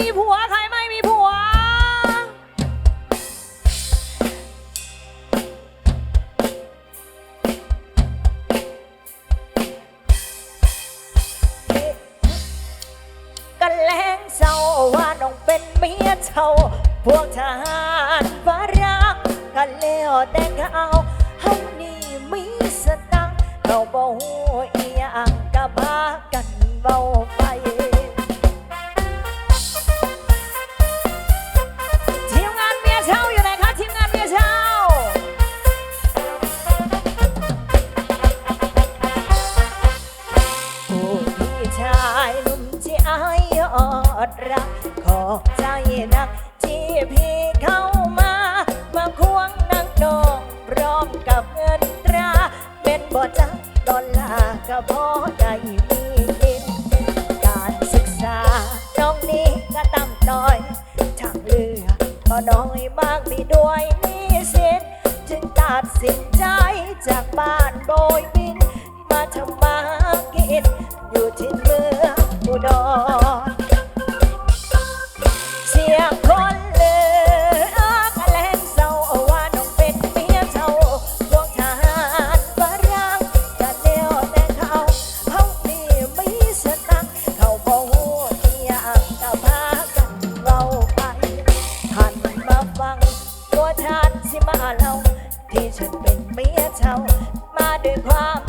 มีผัวค่ะ ดรัก ขอบใจนัก ที่พี่เข้ามา มาควงนางดองพร้อมกับเงินตรา เป็นบ่จักดอลลาร์ก็พอได้มีกิน การศึกษา น้องนี้ก็ต่ำต้อยทางเลือก็น้อยมากมีด้วยหนี่สินจึงตัดสินใจจากบ้านโบยบิน มาทำมาหากินอยู่ที่เมืองอุดร ทหารฝรั่งจะเลี้ยวแต่เขาเขานี่มีสตังค์เขาบอกอีหยังก็พากันเว้าไปหันมาฟังตัวฉันสิมาเล่าที่ฉันเป็นเมียเจ้ามาด้วยความ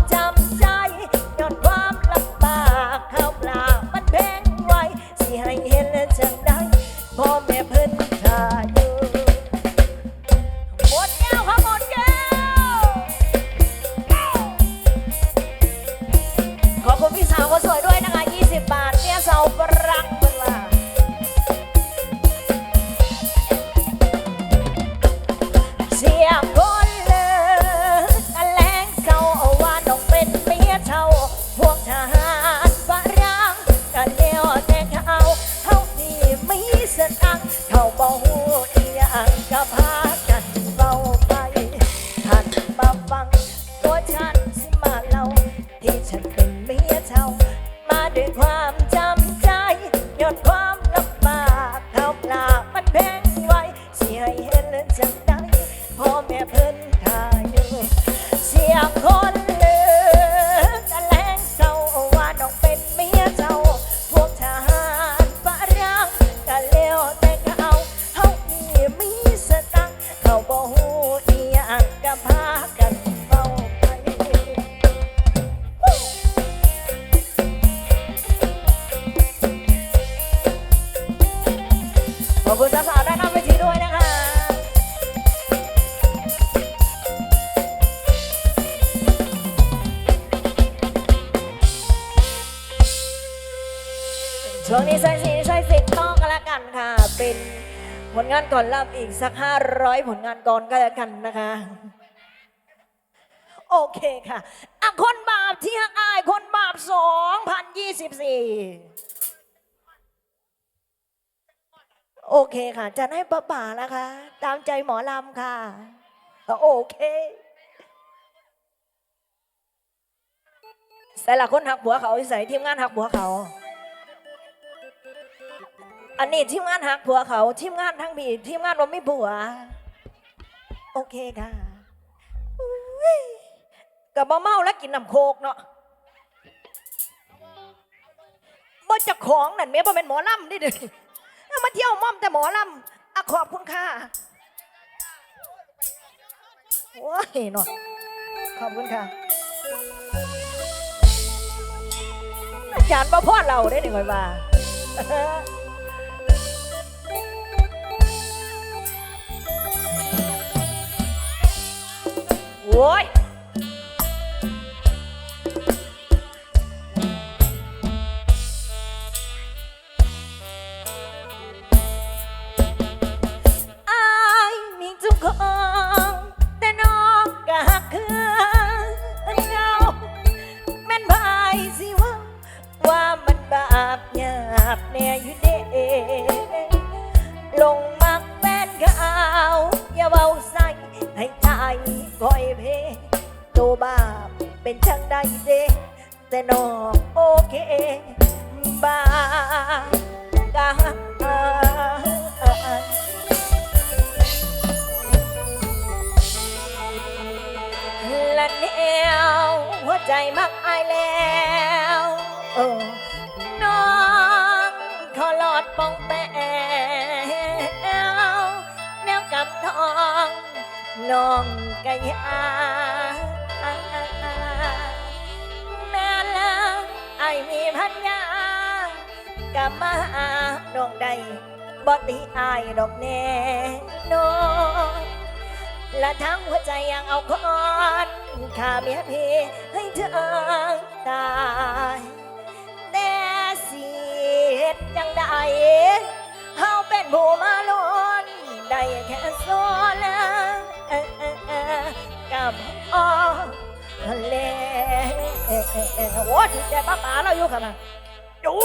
มีสตัง ช่วงนี้ใช้สีใช้สิทธิ์ต้องกันละกันค่ะ เป็นผลงานก่อนรับอีกสัก 500 ผลงานก่อนก็แล้วกันนะคะ โอเคค่ะอะคนบาปที่หักอายคนบาปสองพันยี่สิบสี่ โอเคค่ะ จะให้ป้าป่านะคะ ตามใจหมอลำค่ะ โอเคใส่ละคนหักหัวเขาใส่ทีมงานหักหัวเขา อันนี้ทีมงานหักผัวเขา ทีมงานทั้งผีทีมงานว่าไม่ผัว โอเคค่ะกับมาเมาแล้วกินน้ำโคกเนาะบ่เจะของนั่นเมียบ่เป็นหมอลำนี่เด้อ มาเที่ยวม่อมแต่หมอลำอะขอบคุณค่ะโอ้ยเนาะขอบคุณค่ะ อาจารย์มาพ่อเราได้หนึ่งไว้ว่าโว้ย ก็หักคือเงาแม่นบายสิว่าว่ามันบาปหยาบแน่อยู่เด้ลงมักแม่นก็เอาอย่าเบาใส่ให้ตายคอยเพตัวบาปเป็นจังใดเด้แต่นอกโอเคบาปก็หัก ว หัวใจมักอายแล้วออน้องขอลอดปองแปลแนวกับทองน้องกะยาแม่แล้วไอมีพันยากะมาน้องได้บอตีอายดอกแน่น้องและทั้งหัวใจยังเอาคอน ข้าเมียเพให้เธอตายแต่เสียดจังได้เฮาเป็นผู้มาลนได้แค่โซนกับอ้อทะเลโอ้ถึงแต่ป้าป๋าเราอยู่ขนาดยู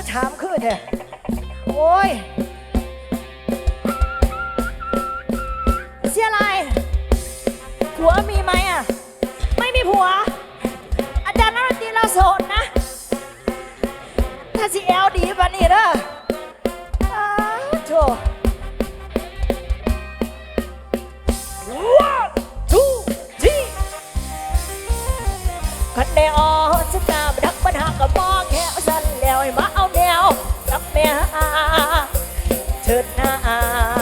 คืถามคือแท้โอ้ย เสียอะไร ผัวมีไหมอะ ไม่มีผัว อาจารย์นรตีเราโสดนะ ถ้าสิแอลดีป่ะนี่เด้ออ้โถ เถิดหน้า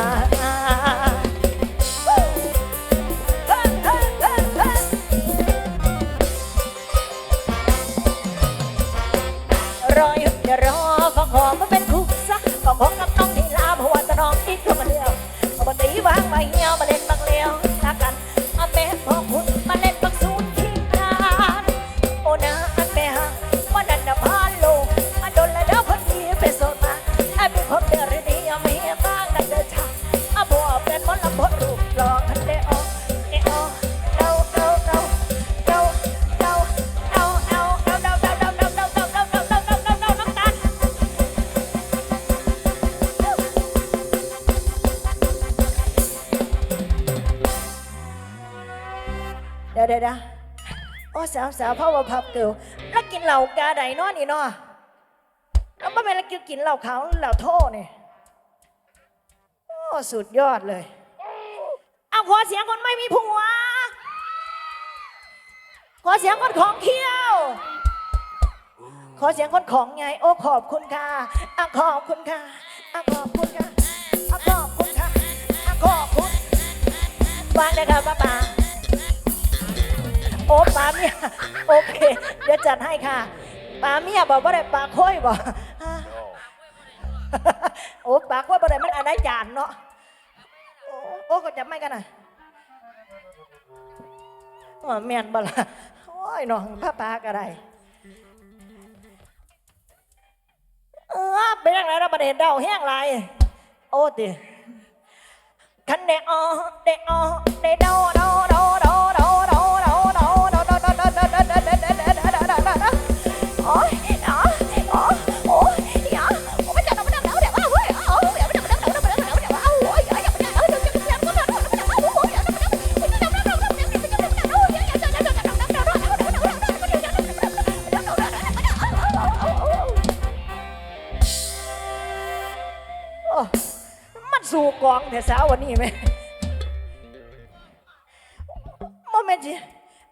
สาวพ่อว่าพับเกิลแล้วกินเหล่ากาไดนอนนีนอแล้วมาเป็นแล้วกินกินเหล่าเขาเหล่าโทษนี่โอ้สุดยอดเลย เอาขอเสียงคนไม่มีผัว ขอเสียงคนของเที่ยว ขอเสียงคนของไง โอ้ขอบคุณค่ะอะขอบคุณค่ะอะขอบคุณค่ะอะขอบคุณค่ะอะขอบคุณฟังเลยค่ะป้าป๋า โอ้ปาเมียโอเค เดี๋ยวจัดให้ค่ะปาเมียบอกว่าได้ปลาค้อยบอกโอ้ปลาค้อยบอกได้มันอะไรจานเนาะโอ้ก็จะไม่กันนะแม่นบลาโอ้ยน้องผ้าปลากระไรเออเป็นยังไงเราประเด็นเดาแห้งไรโอ้ติคันเดอเดอ แต่เช้าวันนี้ไหมมันไม่จี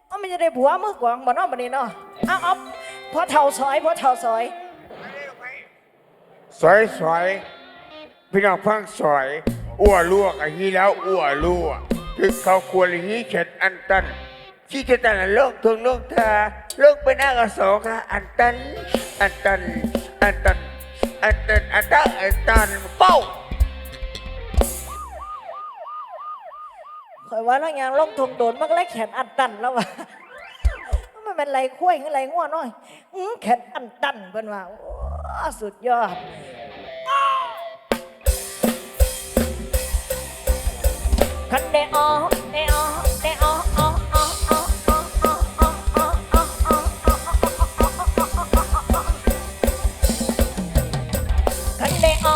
มัม่จะได้บัวมือกวางบ่นอ้อมบ่นี้เนาะเอาเอาพอเท่าซอยพอเท่าซอยซอยซอยพี่น้องฟังซอยอ้วลวกอันนี้แล้วอ้วลวกถึงเขาควรนี้เช็ดอันตันที่จะตันโลิกถึงโลกเธอโลกเป็นอากราศค่ะอันตันอันตันอันตันอันตันอันตันอันตันเป้า ข่อยว่าน้ะงยางล่องทงโดนมันก็เลยแขนอันตันแล้วว่ะมันเป็นไรคุ้ยอะไรง่วน้อยแขนอันตันเพิ่นว่าสุดยอดคันเดอเดอเดอคันเดอ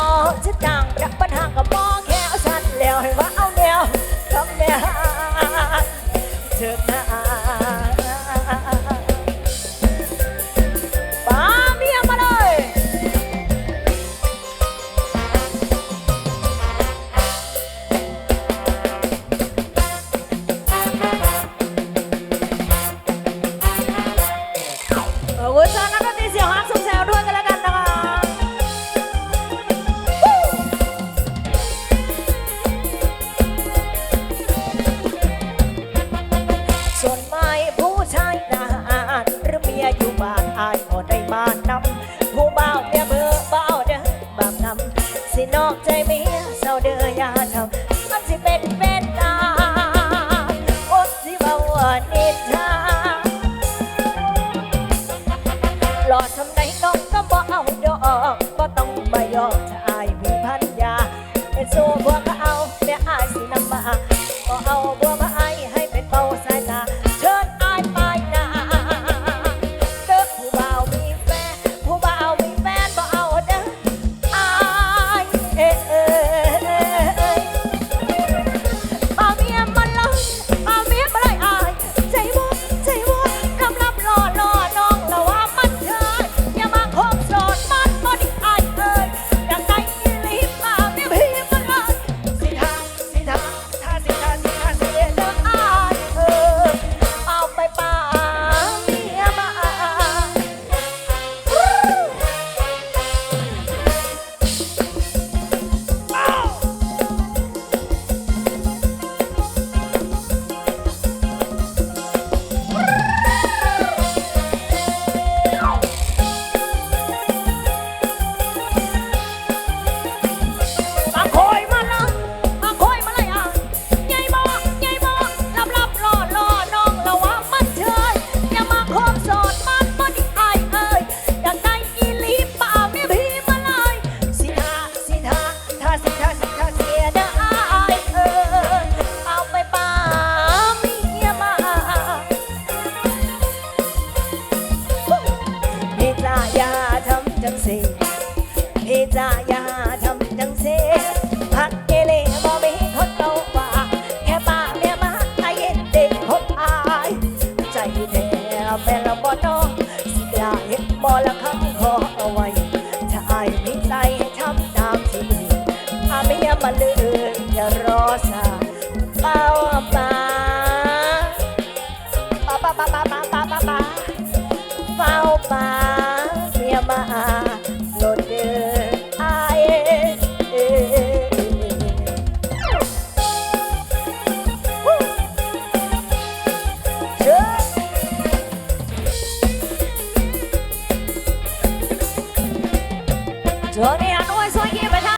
จะดังจากปัญหากับมอแค่ฉันแล้วเห้ว่า เธอ 在